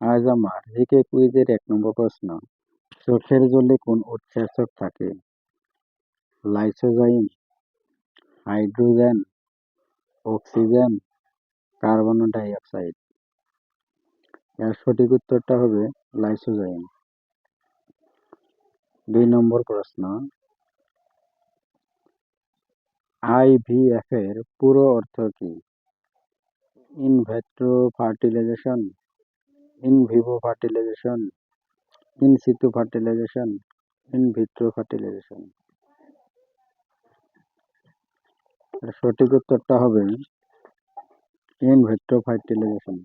আজ আমার জিকে কুইজের এক নম্বর প্রশ্ন, চোখের জলে কোন উৎসেচক থাকে? Lysozyme, hydrogen, oxygen, carbon dioxide এর সঠিক উত্তরটা হবে লাইসোজাইম। দুই নম্বর প্রশ্ন আইভিএফ এর পুরো অর্থ কি? In vitro fertilisation in vivo fertilisation in situ fertilisation in vitro fertilisation সঠিক উত্তরটা হবে ইন ভিট্রো ফার্টিলাইজেশন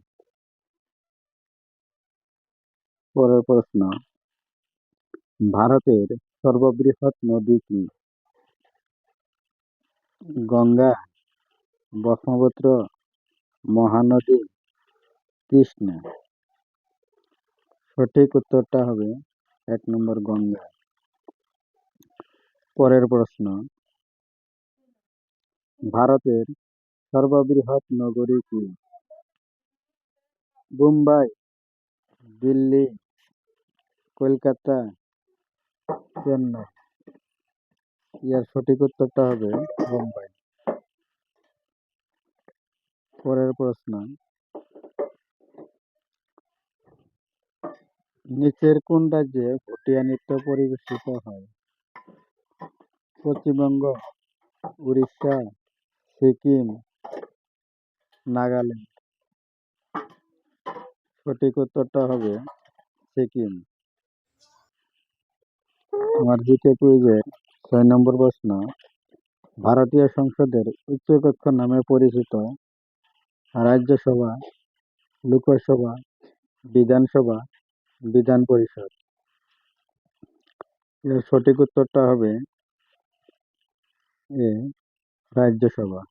পরের প্রশ্ন, ভারতের সর্ববৃহৎ নদী কি? গঙ্গা, ব্রহ্মপুত্র, মহানদী, কৃষ্ণা। সঠিক উত্তরটা হবে এক নম্বর গঙ্গা। পরের প্রশ্ন। ভারতের সর্ববৃহৎ নগরী কি? মুম্বাই দিল্লি, কলকাতা, চেন্নাই। ইয়ার সঠিক উত্তরটা হবে মুম্বাই পরের প্রশ্ন। নিচের কোন রাজ্যে ভুটিয়া নৃত্য পরিবেশিত হয়? পশ্চিমবঙ্গ, উড়িষ্যা, সিকিম, নাগাল্যান্ড। সঠিক উত্তরটা হবে সিকিম। আমার জিকে কুইজের ছয় নম্বর প্রশ্ন, ভারতীয় সংসদের উচ্চকক্ষ নামে পরিচিত রাজ্যসভা, লোকসভা, বিধানসভা বিধান পরিষদ। এর সঠিক উত্তরটা হবে এ রাজ্যসভা।